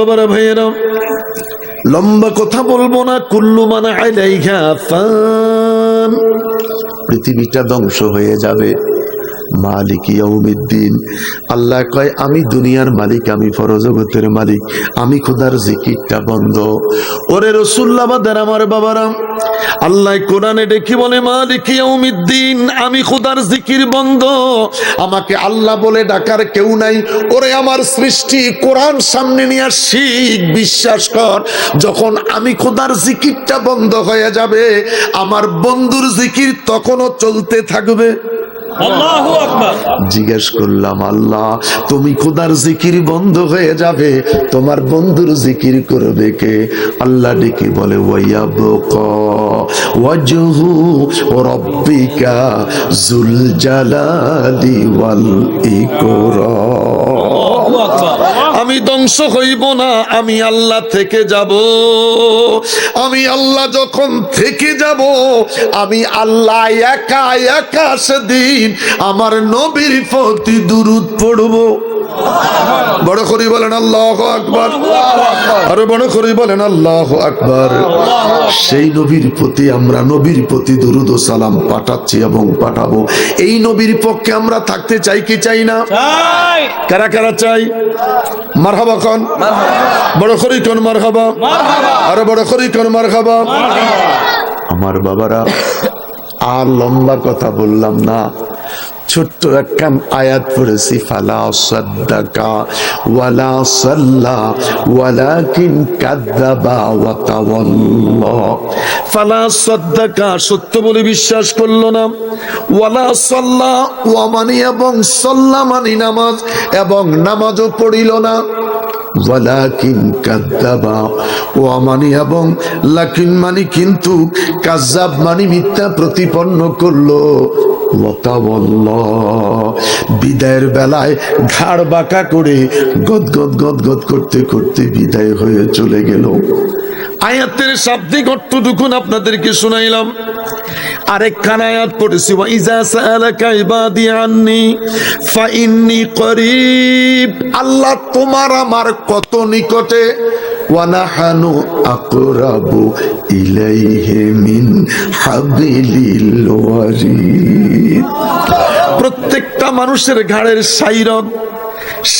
বাবারা ভাইয়েরা লম্বা কথা বলব না। কুল্লু মানে আলাইহা ফান। পৃথিবীটা ধ্বংস হয়ে যাবে। মালিক ইয়াউমিদ্দিন। আল্লাহ কয়, আমি দুনিয়ার মালিক, আমি ফরজগতের মালিক, আমি খোদার জিকিরটা বন্ধ। ওরে রসুল্লাবাদের আমার বাবারাম আল্লাহ কোরআনে ডেকে বলে, মালিক ইয়াউমিদ্দিন, আমি খোদার জিকির বন্ধ। আমাকে আল্লাহ বলে, ডাকার কেউ নাই। ওরে আমার সৃষ্টি, কোরআন সামনে নিয়ে শিখ, বিশ্বাস কর, যখন আমি খোদার জিকিরটা বন্ধ হয়ে যাবে, আমার বন্ধুর জিকির তখনও চলতে থাকবে। জিজ্ঞেস করলাম, আল্লাহ, তুমি খোদার জিকির বন্ধ হয়ে যাবে, তোমার বন্ধুর জিকির করবে কে? আল্লাহ ডেকে বলে রব্বিকা জুল জালালি ওয়াল ইকরা আমি ধ্বংস হইব না আমি আল্লাহ থেকে যাব। আমি আল্লাহ যখন থেকে যাব আমি আল্লাহ একা একা সেদিন আমার নবীর প্রতি দুরুদ পড়ব। বড় করি বলেন আল্লাহ আকবার। আরও বড় করি বলেন আল্লাহ আকবার। সেই নবীর প্রতি আমরা নবীর প্রতি দুরুদ ও সালাম পাঠাচ্ছি এবং পাঠাবো। এই নবীর পক্ষে আমরা থাকতে চাই কি চাই না? কারা কারা চাই? মারহাবা কন বড় করি কোন আরও করি কোন মারহাবা। আমার বাবারা, আর লম্বা কথা বললাম না। ছোট্ট একটা আয়াত পড়েছি, ফালা সাদ্দাকা, ওয়ালা সাল্লা, ওয়ালাকিন কাদ্দাবা ফালা সাদ্দাকা, সত্য বলে বিশ্বাস করল না। ওয়ালা সাল্লা ওয়া মানি এবং সাল্লা মানি নামাজ, এবং নামাজও পড়িল না। কাদ্দাবা ও মানি এবং মানি কিন্তু মানি মিথ্যা প্রতিপন্ন করল। বিদায়ের বেলায় ঘাড় বাঁকা করে গদ গদ গদ গদ করতে করতে বিদায় হয়ে চলে গেল। আয়াতের শাব্দিক অর্থটুকুন আপনাদেরকে শুনাইলাম। আরেকখান আয়াত পড়েছি, ওয়া ইজা সাআলাকা ইবাদি আন্নি ফাইন্নি করিব। আল্লাহ তোমার আমার কত নিকটে, ওয়া নাহানু আকরাবু ইলাইহি মিন হাবিলিল ওয়ারিদ। প্রত্যেকটা মানুষের ঘাড়ের সাইরক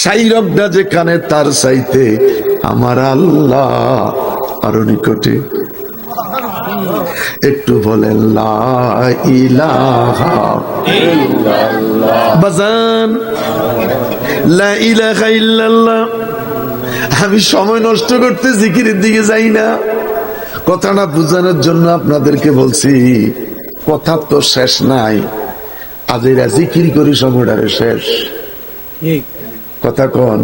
সাইরকটা যেখানে তার চাইতে আমার আল্লাহ আরও নিকটে। একটু বলেন বাজান আমি সময় নষ্ট করতে জিকিরের দিকে যাই না। কথাটা বোঝানোর জন্য আপনাদেরকে বলছি কথা তো শেষ নাই। আজ এরা জিকির করি সময়টারে শেষ। কথা কন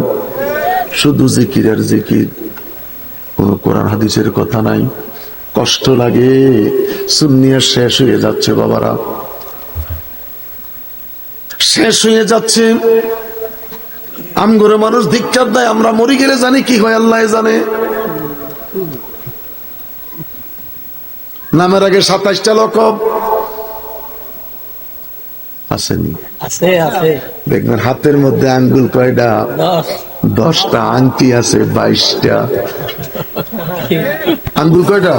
শুধু জিকির আর জিকির। কোন কোরআন হাদিসের কথা নাই। কষ্ট লাগে সুন্নিয়া শেষ হয়ে যাচ্ছে বাবারা। শেষ হয়ে যাচ্ছে। আমগরে মানুষ ধিক্ষার দেয় আমরা মরি গেলে জানি কি হয় আল্লাহ জানে। নামের আগে সাতাইশটা লকব। আসেনি। দেখবেন হাতের মধ্যে আঙ্গুল কয়টা? দশটা আংটি আছে বাইশটা। আঙ্গুল কয়টা?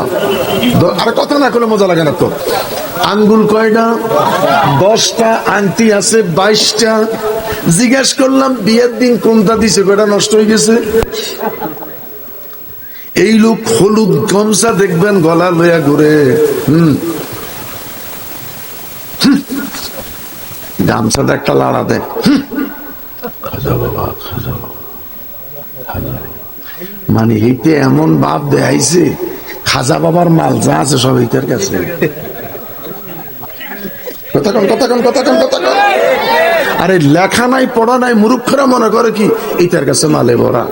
আরে কথা না করলে মজা লাগে না তো। আঙ্গুল কয়টা? দশটা, আংটি আছে, বাইশটা। জিজ্ঞেস করলাম, বিয়ের দিন কোনটা দিছে? কয়টা নষ্ট হয়ে গেছে? এই লোক হলুদ গামছা দেখবেন গলা লইয়া ঘুরে। হম। গামছাটা একটা লাড়া দেয় বাবা মানে এইতে এমন ভাব দেখাইছে, খাজা বাবার মাল যা আছে সব এইটার কাছে। আরে লেখা নাই, পড়া নাই, মুরুক্ষরা মনে করে কি, এইটার কাছে মালে ভরা।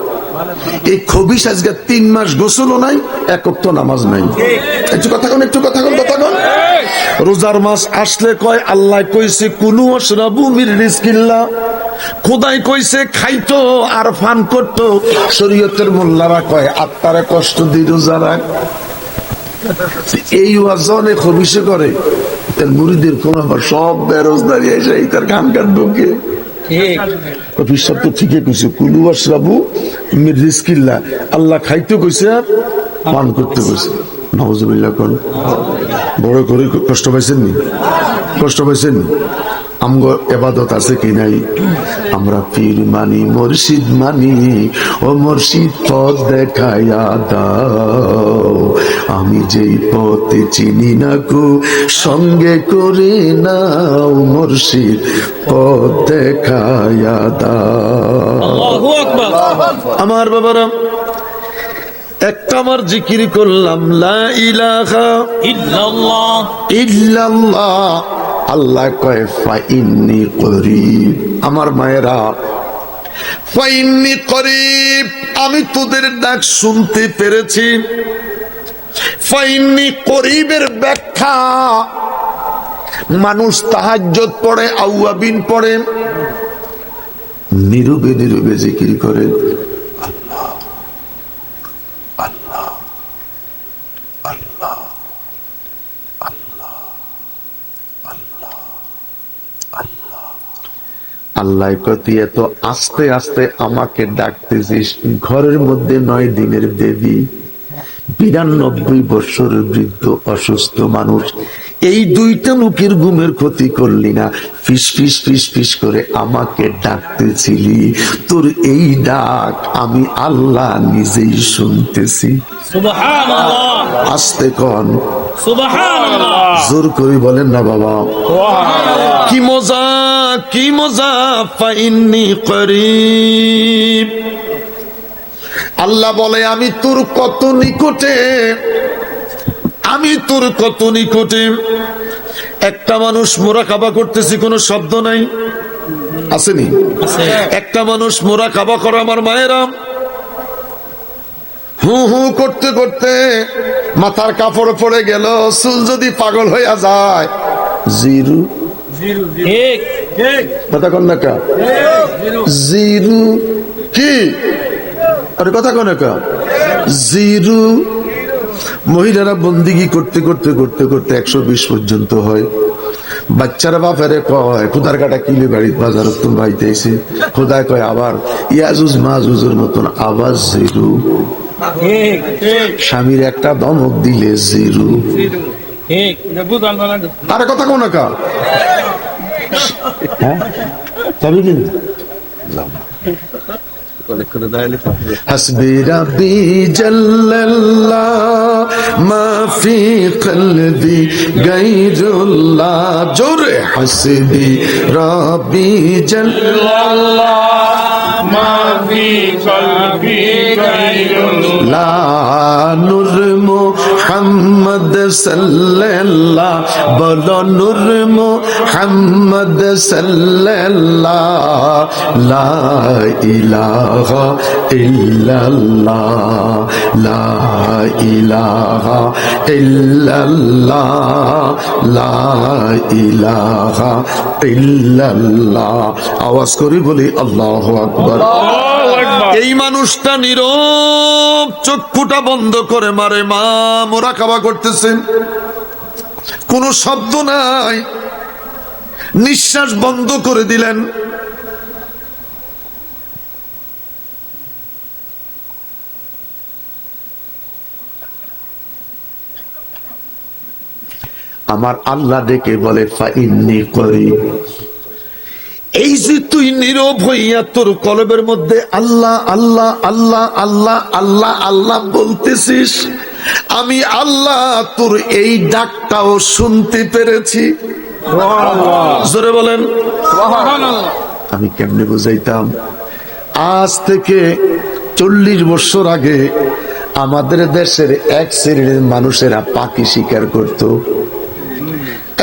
এই খবিস আজকে তিন মাস গোসলও নাই একক তো নামাজ নাই। একটু কথা কন, একটু কথা কন কথা কন। রোজার মাস আসলে কয়, আল্লাহ কইছে, কুনু অশরাবু মির রিজকিল্লাহ। খোদাই কইছে খাইতো আর ফান করতো। শরীয়তের মোল্লারা কয় আত্মারে কষ্ট দি রোজা রাখ এই ওয়াজনে খবিসে করে। তার মুড়িদের কোন সব বেরোজদারি এসে তার গান গান ঢুকে। পিসাব তো ঠিকই কইছে কুলু আশরাবু মির রিজকিল্লাহ আল্লাহ খাইতে কইছে আর পান করতে কইছে। নওয়াজুবিল্লাহ কোন। বড় করে কষ্ট পাইছেন নি? কষ্ট পাইছেন নি? আমগো এবাদত আছে কি নাই? আমরা পীর মানি মুর্শিদ মানি ও মুর্শিদ পথ দেখায়া দাও। আমি যেই পথে চিনি না গো সঙ্গে করে নাও মুর্শিদ পথ দেখায়া দাও। আমার বাবারা একটা আমার জিকির করলাম লা ইলাহা ইল্লাল্লাহ। ইল্লাল্লাহ। আল্লাহ কয়, ফাইন্নি করিব। আমার মায়েরা, ফাইন্নি করিব। আমি তোদের ডাক শুনতে পেরেছি। ফাইন্নি করিবের ব্যাখ্যা। মানুষ তাহাজ্জত পড়ে, আউয়াবিন পড়ে। নীরবে নীরবে জিকির করে আল্লাহ। কতি এত আস্তে আস্তে আমাকে ডাকতেছিস ঘরের মধ্যে নয় দিনের দেবী বিরানব্বই বৎসরের বৃদ্ধ অসুস্থ মানুষ এই দুইটা লোকের ঘুমের ক্ষতি করলি না। ফিস ফিস ফিস ফিস করে আমাকে ডাকতেছিলি তোর এই ডাক আমি আল্লাহ নিজেই শুনতেছি। আস্তে কন। জোর করে বলেন না বাবা। কি মজা কি মজা পাইনি করিব। আল্লাহ বলে আমি তোর কত নিকটে আমি তোর কত নিকটে। একটা মানুষ মোরা কাবা করতেছি কোনো শব্দ নাই। আসেনি? একটা মানুষ মোরা কাবা করে আমার মায়েরা হু হু করতে করতে মাথার কাপড় পড়ে গেল চুল যদি পাগল হইয়া যায়। জিরু। কথা কন না কা? জিরু। কি? আরে কথা কন না কা? জিরু। মহিলারা বন্দিগি করতে করতে করতে করতে একশো বিশ পর্যন্ত হয়। বাচ্চারা বাপেরে কয় খুদার কাটা কিলে বাড়ি বাজার তো বাড়িতে এসে? খোদায় কয় আবার ইয়াজুজ মাজুজের মতন আবার জিরু। স্বামীর একটা ধমক দিলে জিরু। তার কথা কোন হ্যাঁ? মাফি কলবি জোরে হাসবি রাবি জল্লাল্লাহ মাফি কলবি আলা নূর মোহাম্মদ সাল্লাল্লাহ, বলো নূর মোহাম্মদ সাল্লাল্লাহ, লা ইলাহা ইল্লাল্লাহ, লা ইলাহা ইল্লাল্লাহ, লা ইলাহা ইল্লাল্লাহ। আওয়াজ করি, বলি আল্লাহু আকবার। এই মানুষটা নীরব, চক্ষুটা বন্ধ করে মারে, মা, মোরা খাওয়া করতেছেন। কোন শব্দ নাই। নিঃশ্বাস বন্ধ করে দিলেন। আমার আল্লাহ ডেকে বলে ফাইন্নি করি তুই নীরব হইয়া তোর কলবের মধ্যে আল্লাহ আল্লাহ আল্লাহ আল্লাহ আল্লাহ আল্লাহ বলতেছিস আমি আল্লাহ তোর এই ডাকটাও শুনতে পেরেছি। জোরে বলেন। আমি কেমনে বুঝাইতাম? আজ থেকে চল্লিশ বছর আগে আমাদের দেশের এক শ্রেণির মানুষেরা পাখি শিকার করত।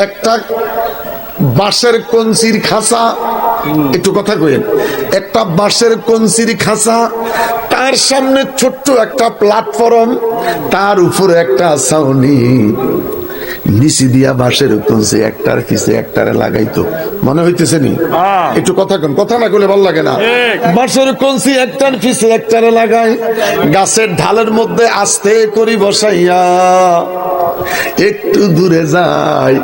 একটা বাঁশের কঞ্চির খাঁচা একটু কথা কইেন একটা বাঁশের কঞ্চির খাঁচা তার সামনে ছোট্ট একটা প্ল্যাটফর্ম তার উপরে একটা ছাউনি। নিচি দিয়া বাঁশের কঞ্চি একটার পিছে একটারে লাগাইতো। মনে হইতেছে নি? একটু কথা কন কথা না করলে ভালো লাগে না। বাঁশের কঞ্চি একটার পিছে একটারে লাগাই গাছের ঢালের মধ্যে আস্তে করি বসাইয়া। একটু দূরে যায়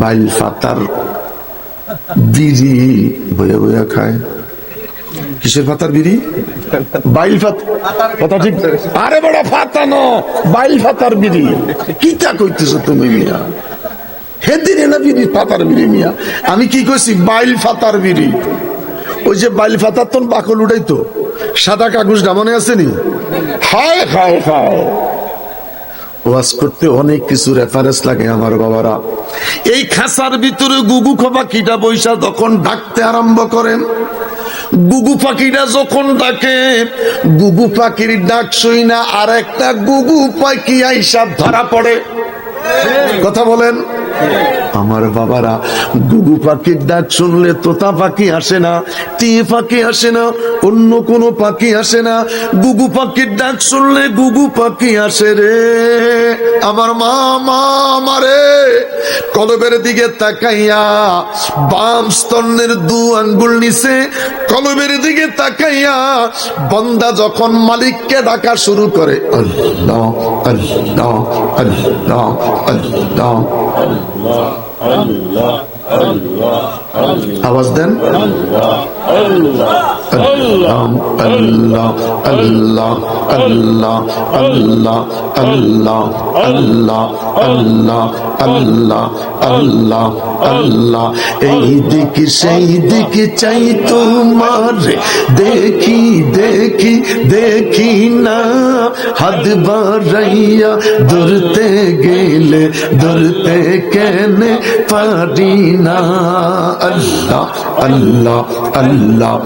বাইল ফাতার বিড়ি খায়। কিসের পাতার বিড়ি? বাইল কথা ঠিক আরে বড় ফাতানো, বাইল বিড়ি। কিটা তুমি মিয়া? হেদিনে না বিড়ি বিড়ি মিয়া। আমি কি কইছি, বাইল ফাতার বিড়ি? ওই যে বাইল ফাতার তো বাকল উঠাই তো সাদা কাগজটা মনে আছে নি? হায় হায় হায়। ওয়াজ করতে অনেক কিছু রেফারেন্স লাগে আমার বাবারা। এই খাসার ভিতরে গুগু খোপা কিটা বৈশা তখন ডাকতে আরম্ভ করেন, গুগু পাখিটা যখন ডাকে, গুগু পাখির ডাক শুই না আর একটা গুগু পাখি আইসা ধরা পড়ে। কথা বলেন? আমার বাবারা, গুগু পাখির ডাক শুনলে তোতা পাখি আসে না, টিয়ে পাখি আসে না, অন্য কোনো পাখি আসে না। গুগু পাখির ডাক শুনলে গুগু পাখি আসে রে। আমার মা মা আমারে কলবের দিকে তাকাইয়া বাম স্তনের দু আঙ্গুল নিচে কলবের দিকে তাকাইয়া বন্দা যখন মালিককে ডাকা শুরু করে আল্লাহ আল্লাহ আল্লাহ আল্লাহ Allah, Allah. আওয়াজ দেন আল্লাহ আল্লাহ আল্লাহ আল্লাহ আল্লাহ আল্লাহ আল্লাহ আল্লাহ আল্লাহ আল্লাহ আল্লাহ এই দিক সেই দিক চাই তোমার দেখি দেখি দেখি না হাত বাড়াইয়া ধরতে গেলে ধরতে কেনে পারি না আল্লাহ আল্লাহ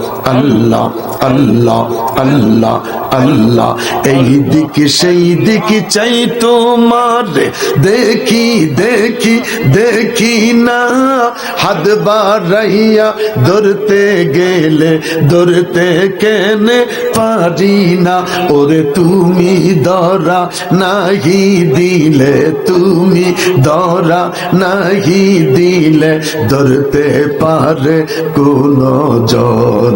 আল্লাহ এই দিকে, সেই দিকে চাই তোমার। দেখি দেখি দেখি না। হাত বাড়াইয়া ধরতে গেলে, ধরতে কেনে পারি না। ওরে তুমি দরা নাহি দিলে, তুমি দরা নাহি দিলে ধরতে পারে কোন জন।